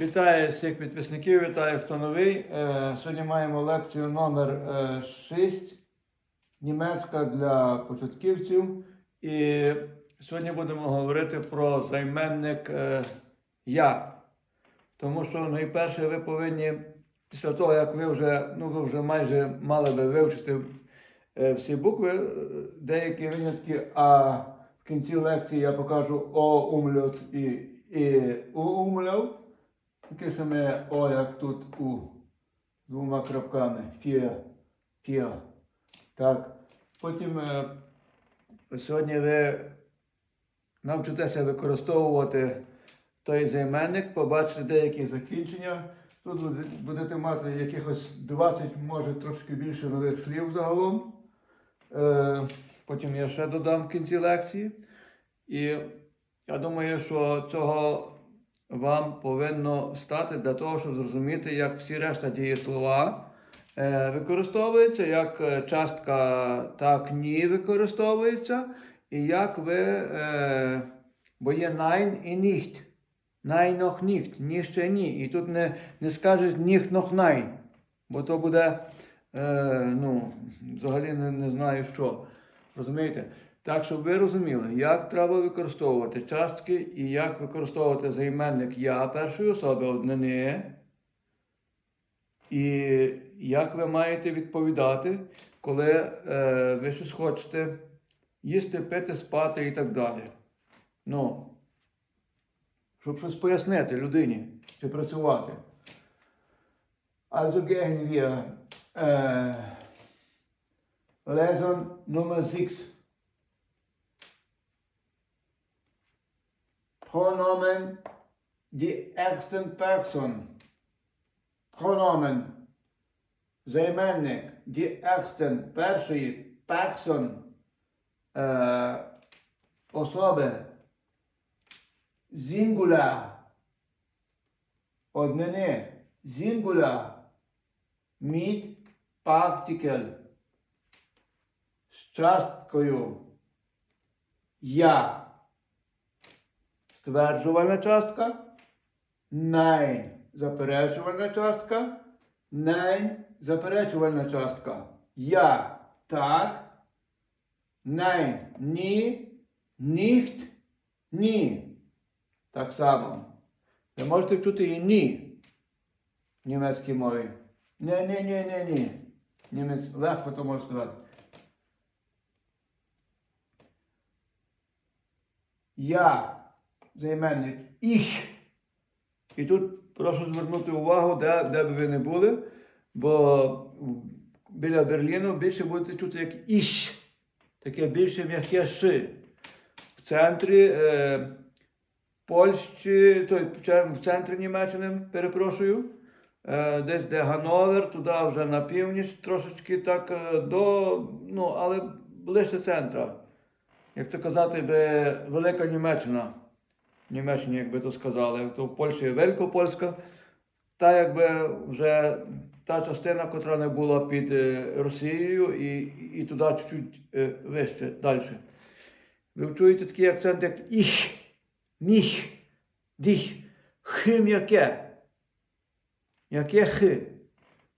Вітаю всіх підписників, вітаю хто новий. Е, Сьогодні маємо лекцію номер 6 німецька для початківців. І сьогодні будемо говорити про займенник е, я. Тому що найперше ви повинні, після того, як ви вже, ну, ви вже майже мали би вивчити е, всі букви, е, деякі винятки, а в кінці лекції я покажу о умлют і, і у умлют. Таке саме О, як тут у двома крапками. Фіа. Фіа. Так. Потім е, сьогодні ви навчитеся використовувати той займенник, побачите деякі закінчення. Тут будете мати якихось 20, може трошки більше нових слів загалом. Е, потім я ще додам в кінці лекції. І я думаю, що цього вам повинно стати для того, щоб зрозуміти, як всі решта дієслова е, використовуються, як е, частка так ні використовується, і як ви, е, бо є nein і nicht. Nein noch nicht, ні ще ні. І тут не, не скажуть nicht noch бо то буде, ну, взагалі не, не знаю що. Розумієте? Так, щоб ви розуміли, як треба використовувати частки і як використовувати займенник я першої особи однини. І як ви маєте відповідати, коли е, ви щось хочете їсти, пити, спати і так далі. Ну, щоб щось пояснити людині чи працювати. Also gehen wir äh, Lesson Nummer 6. Pronomen die ersten Person. Pronomen. Займенник die ersten першої person е, особи. Singular. Однини. Singular. Mit particle. З часткою. Я. Стверджувальна частка. Nein. Заперечувальна частка. Nein. Заперечувальна частка. Я. Так. Nein. Ні. Nicht. Ні. Так само. Ви можете чути і ні в німецькій мові. Ні, ні, ні, ні, ні. Німець легко то може сказати. Я займенник «ich». І тут прошу звернути увагу, де, де б ви не були, бо біля Берліну більше будете чути як «ich». Таке більше м'яке «ши». В центрі е, Польщі, той, в центрі Німеччини, перепрошую, е, десь де Гановер, туди вже на північ, трошечки так е, до, ну, але ближче центра. Як то казати, би Велика Німеччина. В Німеччині, як би то сказали, то в Польщі є Великопольська, та якби вже та частина, котра не була під е, Росією, і, і туди чуть-чуть е, вище, далі. Ви чуєте такий акцент, як «іх», «міх», «діх», «х» м'яке. Яке «х»?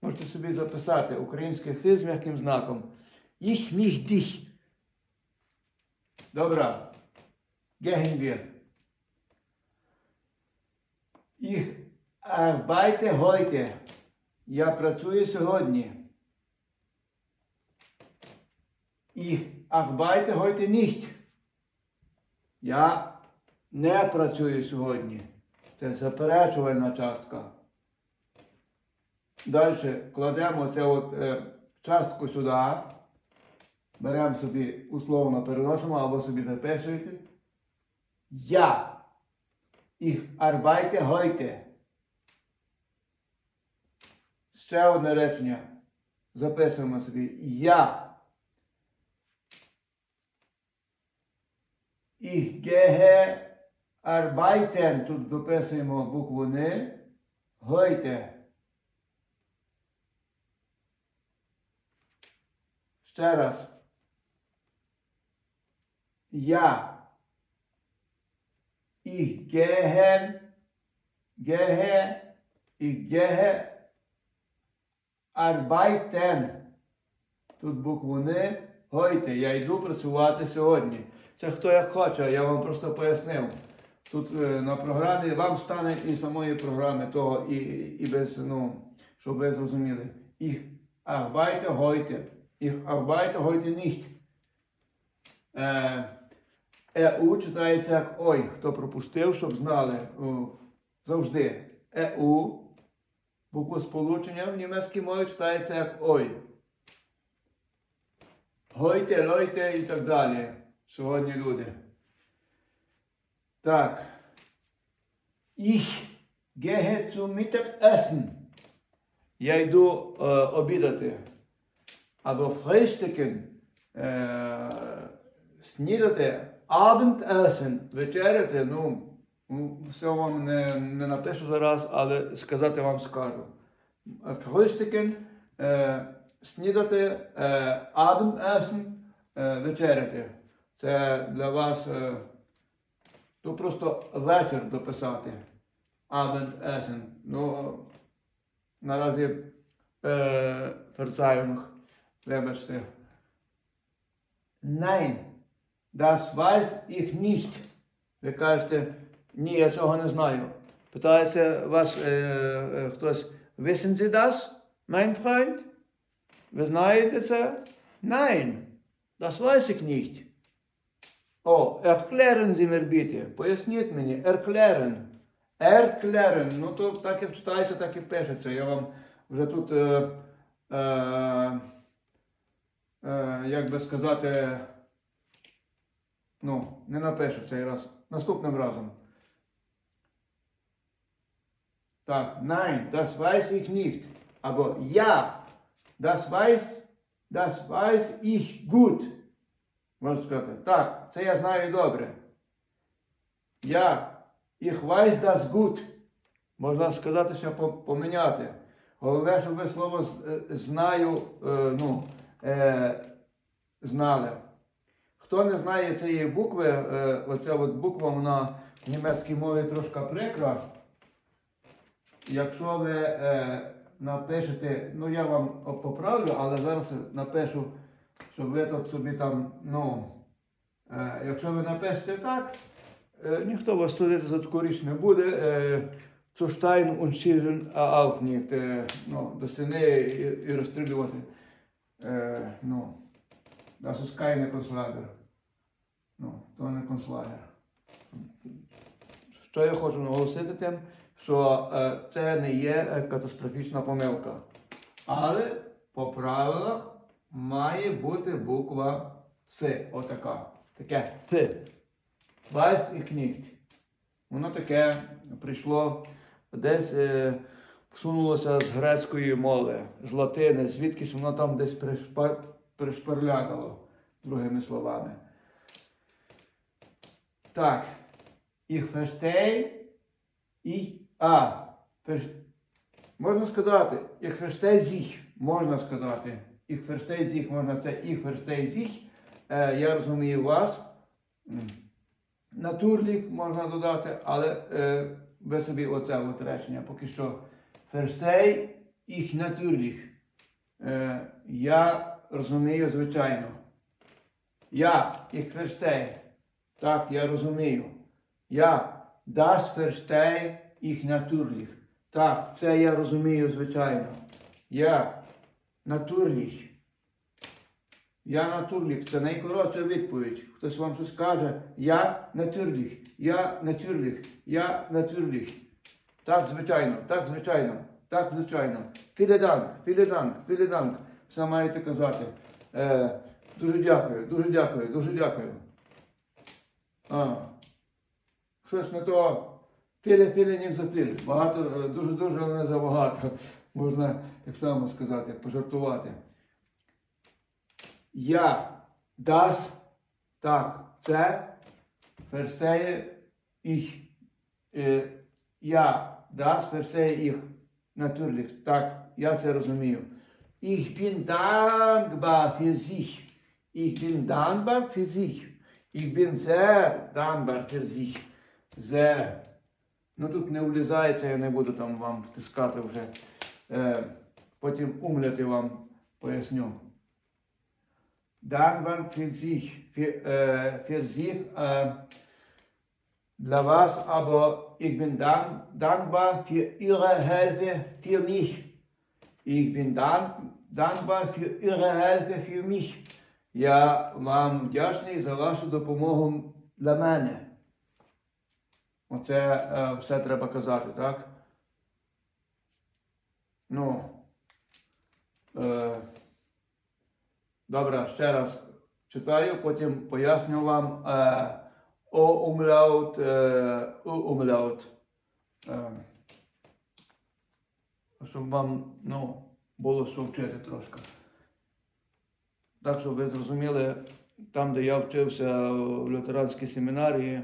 Можете собі записати українське «х» з м'яким знаком. «Іх», «міх», «діх». Gehen wir. Ich arbeite heute. Я працюю сьогодні. Ich arbeite heute nicht. Я не працюю сьогодні. Це заперечувальна частка. Далі кладемо от, е, частку сюди. Беремо собі условно переносимо або собі записуєте. Я. Ich arbeite heute. Ще одне речення. Записуємо собі. Я. Ich gehe arbeiten. Тут дописуємо букву Н. Heute. Ще раз. Ja. Ich gehe gehe, ich gehe arbeiten. Тут букву не гойте. Я йду працювати сьогодні. Це хто як хоче, я вам просто пояснив. Тут е, на програмі вам стане і самої програми того, і, і без, ну, щоб ви зрозуміли. Ich arbeite heute. Ich arbeite heute nicht. ЕУ читається як ой. Хто пропустив, щоб знали. Завжди. ЕУ. Буква сполучення в німецькій мові читається як ой. Гойте, лойте і так далі. Сьогодні люди. Так. Ich gehe zum Mittagessen. Я йду е, обідати. Або frühstücken. Е, снідати. Abendessen. Вечеряти. Ну, ну, все вам не, не напишу зараз, але сказати вам скажу. Frühstücken. Е, снідати. Е, Abendessen. Е, вечеряти. Це для вас. Е, то просто вечір дописати. Abendessen. Ну, наразі е, Verzeihung. Вибачте. Nein, das weiß ich nicht. Ви кажете, ні, я цього не знаю. Питається вас е, е, хтось, wissen Sie das, mein Freund? Ви знаєте це? Nein, das weiß ich nicht. О, erklären Sie mir bitte. Поясніть мені. Erklären. Erklären. Ну то так як читається, так і пишеться. Я вам вже тут, е, е, е, як би сказати, ну, не напишу цей раз. Наступним разом. Так, nein, das weiß ich nicht. Або ja, das weiß, das weiß ich gut. Можна сказати, так, це я знаю добре. Я, ich weiß das gut. Можна сказати, що поміняти. Головне, щоб ви слово е, знаю, е, ну, е, знали. Хто не знає цієї букви, е, оця от буква вона в німецькій мові трошки прикра. Якщо ви е, напишете, ну я вам поправлю, але зараз напишу, щоб ви тут собі там, ну, е, якщо ви напишете так, е, ніхто вас судити за таку річ не буде. Е, auch nicht. Е, ну, до стіни і, і розстрілювати. Е, ну, das ist keine Konzlager. Ну, то не концлагер. Що я хочу наголосити тим, що е, це не є е, катастрофічна помилка. Але по правилах має бути буква С. Отака. Таке Т. Weiß ich nicht. Воно таке прийшло десь е, всунулося з грецької мови, з латини, звідки ж воно там десь пришпа- пришпарлякало, другими словами. Так. Ich verstehe, ich, а, можна сказати, ich verstehe sich, можна сказати. Ich verstehe sich, можна це ich verstehe sich. Я розумію вас. Натурлік можна додати, але е, ви собі оце от речення поки що. Verstehe ich natürlich. Е, я розумію, звичайно. Я, ich verstehe. Так, я розумію. Я, das verstehe ich natürlich. Так, це я розумію, звичайно. Я, natürlich. Я натурлік, це найкоротша відповідь. Хтось вам щось каже, я натурлік, я натурлік, я натурлік. Так, звичайно, так, звичайно, так, звичайно. Філеданк, філеданк, філеданк. Все маєте казати. Е, дуже дякую, дуже дякую, дуже дякую. А, щось не то. Ні за філе. Багато, е, дуже, дуже, але не забагато. Можна так само сказати, пожартувати. Я, das, так, це, verstehe ich. Е, я, das, verstehe ich. Natürlich, так, я це розумію. Ich bin dankbar für sich. Ich bin dankbar für sich. Ich bin sehr dankbar für sich. Sehr. Ну тут не влізається, я не буду там вам втискати вже. Е, потім умляти вам поясню. Dankbar für sich, für, äh, für sich äh, для вас, aber ich bin dank, dankbar für Ihre Hilfe für mich. Ich bin dank, dankbar für Ihre Hilfe für mich. Я вам вдячний за вашу допомогу для мене. Оце е, все треба казати, так? Ну. Е, добре, ще раз читаю, потім поясню вам. Е, о умляут, е, у умляут. Е, щоб вам ну, було що вчити трошки. Так, щоб ви зрозуміли, там, де я вчився в лютеранській семінарії,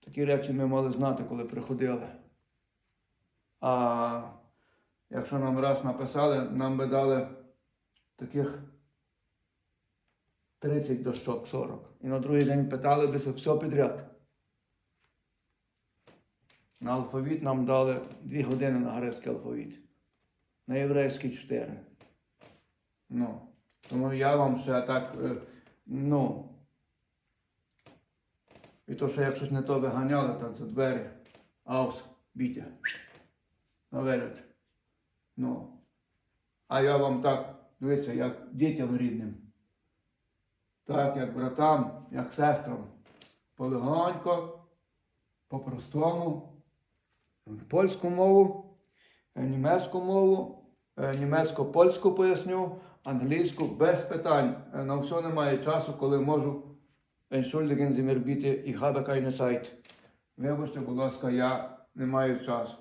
такі речі ми мали знати, коли приходили. А якщо нам раз написали, нам би дали таких 30 дощок, 40. І на другий день питали би все підряд. На алфавіт нам дали 2 години на грецький алфавіт. На єврейський 4. Ну. Тому я вам ще так, е, ну. І то, що як щось не то виганяли, так за двері. Аус, бітя. Наверед. Ну. А я вам так, дивіться, як дітям рідним. Так, як братам, як сестрам. Полегонько, по-простому. Польську мову, е, німецьку мову, е, німецько-польську поясню, англійську без питань. Е, На все немає часу, коли можу. Entschuldigen Sie mir bitte, ich habe keine Zeit. Вибачте, будь ласка, я не маю часу.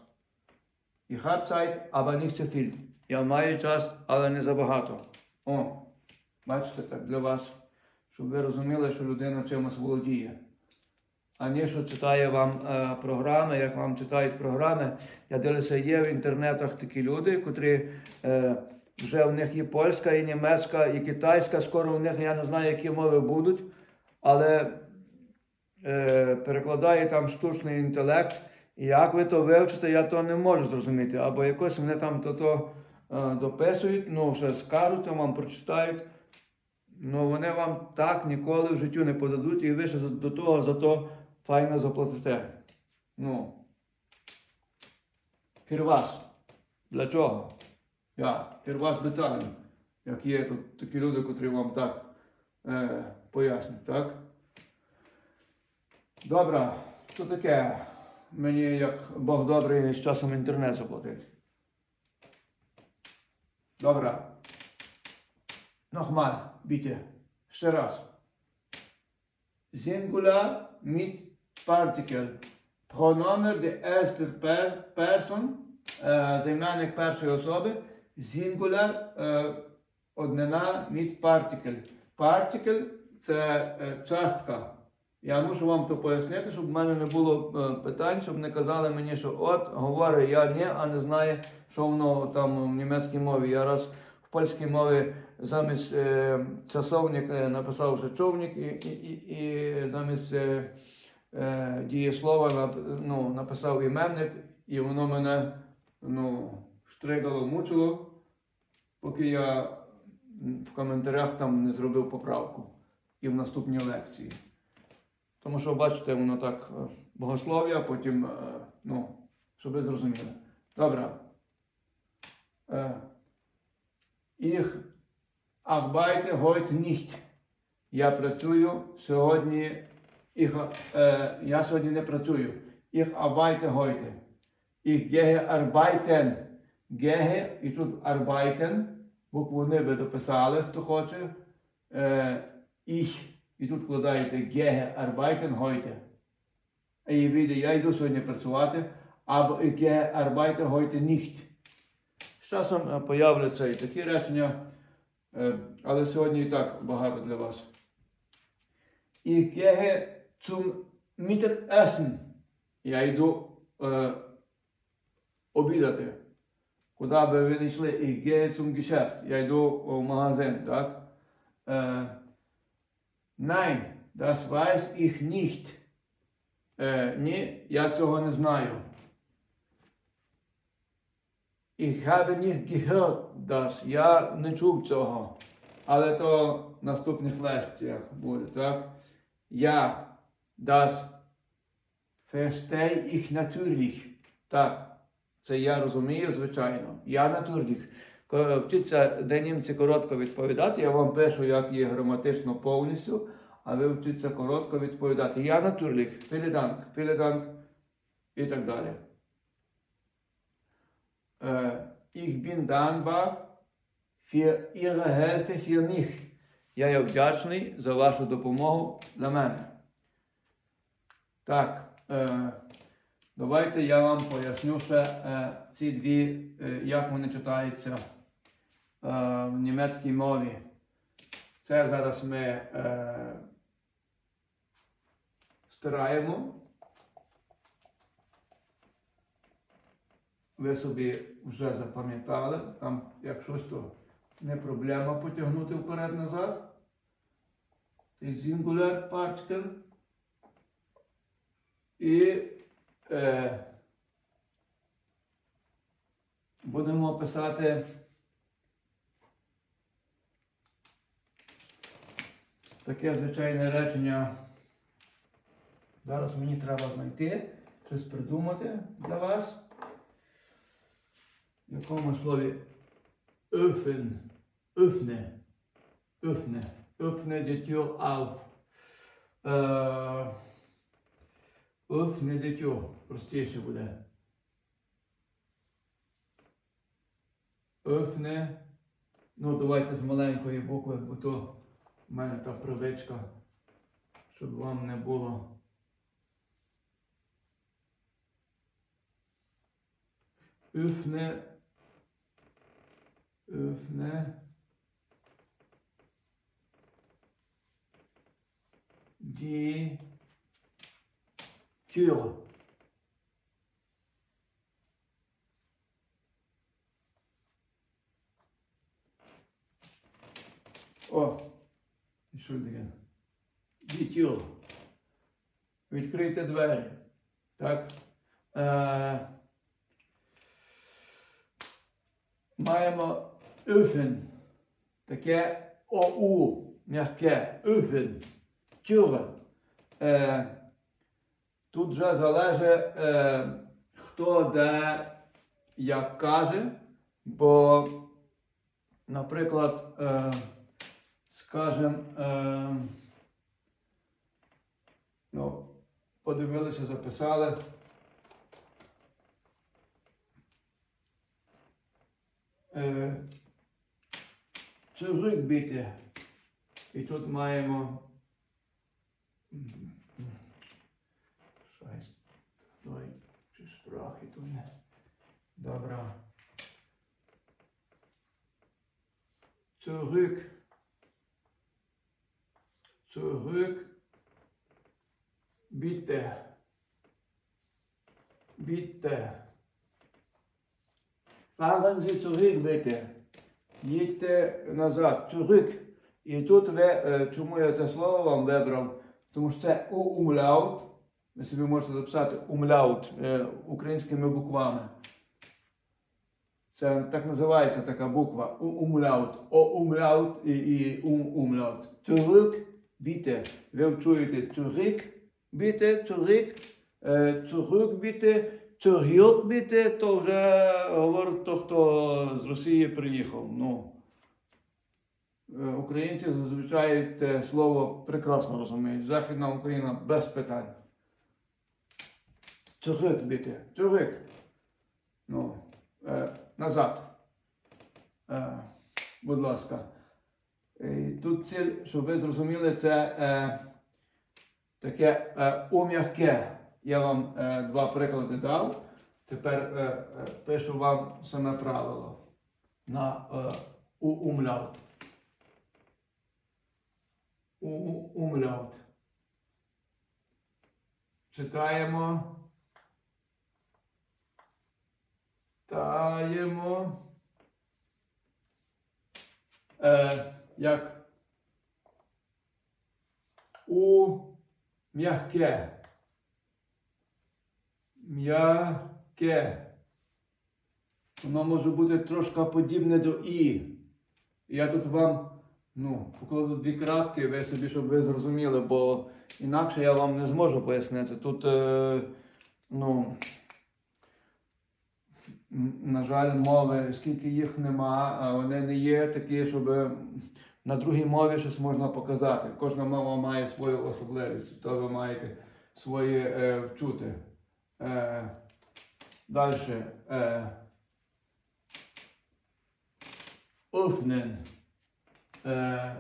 Ich habe Zeit, aber nicht so viel. Я маю час, але не забагато. О, бачите, так для вас, щоб ви розуміли, що людина чимось володіє. А не що читає вам е, програми, як вам читають програми. Я дивлюся, є в інтернетах такі люди, котрі е, вже в них і польська, і німецька, і китайська. Скоро в них я не знаю, які мови будуть, але е, перекладає там штучний інтелект. І як ви то вивчите, я то не можу зрозуміти. Або якось вони там то, е, дописують, ну ще скажуть, то вам прочитають. Ну вони вам так ніколи в життю не подадуть, і ви ще до того за то файно заплатите. Ну. Фірвас. Для чого? Я фірвас спеціально. Як є тут такі люди, котрі вам так е, пояснять, так? Добре, що таке? Мені як Бог добрий з часом інтернет заплатить. Добре. Nochmal, bitte. Ще раз. Singular mit Partikel. Pronomen de eerste per person, займенник першої особи. Singular е, однина mit Partikel. Particle – це е, частка. Я мушу вам то пояснити, щоб в мене не було е, питань, щоб не казали мені, що от говорить я ні, а не знає, що воно там в німецькій мові. Я раз в польській мові замість е, часовник е, написав вже човник, і, і, і, і замість е, е, дієслова нап- ну, написав іменник, і воно мене ну, штригало, мучило, поки я в коментарях там не зробив поправку і в наступній лекції. Тому що, бачите, воно так е, богослов'я, потім, е, ну, щоб ви зрозуміли. Добре. Е, Ich arbeite heute nicht. Я працюю сьогодні. Ich, е, я сьогодні не працюю. Ich arbeite heute. Ich gehe arbeiten. Gehe і тут arbeiten. Букву Н ви дописали, хто хоче. Ich і тут вкладаєте gehe arbeiten heute. І вийде, я йду сьогодні працювати, або gehe arbeite heute nicht. З часом появляться і такі речення, але сьогодні і так багато для вас. Ich gehe zum Mittagessen. Я йду обідати. Куди би ви не йшли? Ich gehe zum Geschäft. Я йду в магазин, так? Е, Nein, das weiß ich nicht. Е, ні, я цього не знаю. Ich habe nicht gehört das. Я не чув цього. Але то в наступних лекціях буде, так? Я das verstehe ich natürlich. Так, це я розумію, звичайно. Я. Коли Вчиться, де німці коротко відповідати, я вам пишу, як є граматично повністю, а ви вчиться коротко відповідати. Я natürlich, vielen Dank, vielen і так далі. Е, Ich bin dankbar für. Я є вдячний за вашу допомогу для мене. Так, е, давайте я вам поясню ще е, ці дві, е, як вони читаються е, в німецькій мові. Це зараз ми е, стираємо. Ви собі вже запам'ятали, там як щось, то не проблема потягнути вперед-назад. Цей singular particle. І е, будемо писати таке звичайне речення. Зараз мені треба знайти, щось придумати для вас. В якому слові öffnen, öffne, öffne, öffne die Tür auf. Е, öffne die Tür, простіше буде. Öffne, ну давайте з маленької букви, бо то в мене та привичка, щоб вам не було. Öffne öffne die Tür. О, Entschuldigen. Die Tür. Відкрийте двері. Так. Е, маємо öffnen. Таке ОУ, м'яке, öffnen, тюра. Е, тут вже залежить, е, хто де як каже, бо, наприклад, е, скажем, е, ну, подивилися, записали. Е, Zurück bitte. І тут маємо. Шайс. Той Добре. Zurück. Zurück. Bitte. Bitte. Fahren Sie zurück, bitte. Їдьте назад, zurück. І тут е, чому я це слово вам вибрав? Тому що це у умляут. Ви собі можете записати умляут е, українськими буквами. Це так називається така буква умляут. О умляут і, і ум умляут. Zurück, bitte. Ви чуєте zurück, bitte, zurück, е, zurück, bitte. Цургіот біти, то вже говорить то, хто з Росії приїхав. Ну, е, українці зазвичай те слово прекрасно розуміють. Західна Україна без питань. Цурик біти, цурик. Ну, е, назад. Е, будь ласка. І тут ціль, щоб ви зрозуміли, це е, таке е, ум'яке. Я вам е, два приклади дав. Тепер е, е, пишу вам саме правило на е, у умляут. У умляут. Читаємо. Е, як у м'яке. М'яке. Воно може бути трошки подібне до І. Я тут вам ну, покладу дві кратки, ви собі, щоб ви зрозуміли, бо інакше я вам не зможу пояснити. Тут, е, ну, на жаль, мови, скільки їх нема, а вони не є такі, щоб на другій мові щось можна показати. Кожна мова має свою особливість, то ви маєте своє е, вчути. Е, Далі. Е. Е,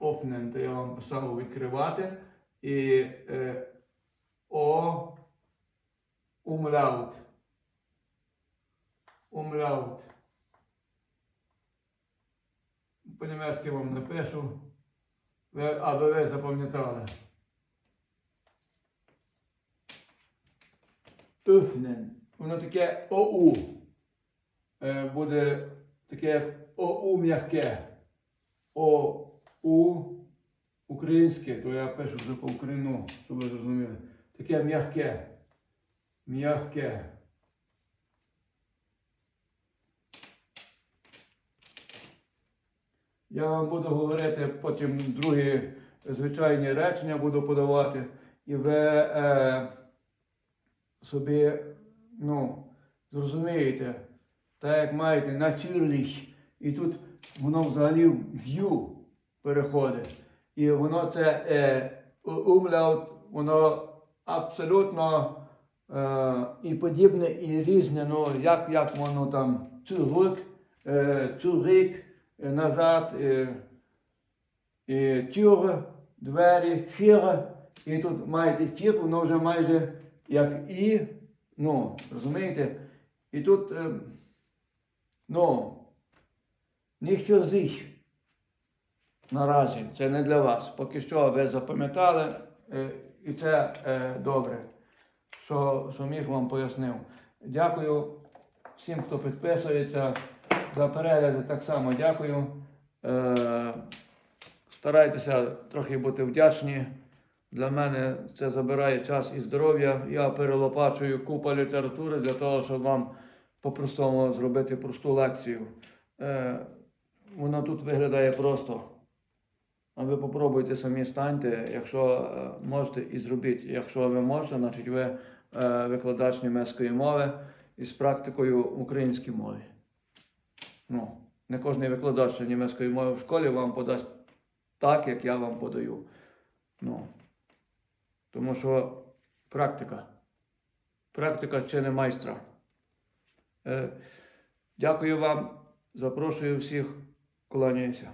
öffnen, то я вам писав відкривати. І е, О. Умlaut. Умlaut. По-німецьки вам напишу. Аби ви запам'ятали. Öffnen. Воно таке ОУ. Е, буде таке ОУ м'яке. ОУ українське, то я пишу вже по україну, щоб ви зрозуміли. Таке м'яке. М'яке. Я вам буду говорити потім другі звичайні речення буду подавати. І ви е, собі ну, зрозумієте, так як маєте natürlich, і тут воно взагалі в «ю» переходить. І воно це е, умляут, воно абсолютно е, і подібне, і різне, ну як, як воно там цюрик, е, цюрик, назад, е, і тюр, двері, фір, і тут маєте фір, воно вже майже як і, ну, розумієте? І тут, е, ну, nicht für sich. Наразі це не для вас. Поки що ви запам'ятали, е, і це е, добре, що, що міг вам пояснив. Дякую всім, хто підписується. За перегляди так само дякую. Е, старайтеся трохи бути вдячні. Для мене це забирає час і здоров'я. Я перелопачую купа літератури для того, щоб вам по-простому зробити просту лекцію. Е, воно тут виглядає просто. А ви попробуйте самі станьте, якщо е, можете і зробіть. Якщо ви можете, значить ви викладач німецької мови із практикою в українській мові. Ну, не кожен викладач німецької мови в школі вам подасть так, як я вам подаю. Ну, тому що практика. Практика чи не майстра. Е, дякую вам. Запрошую всіх. Кланяюся.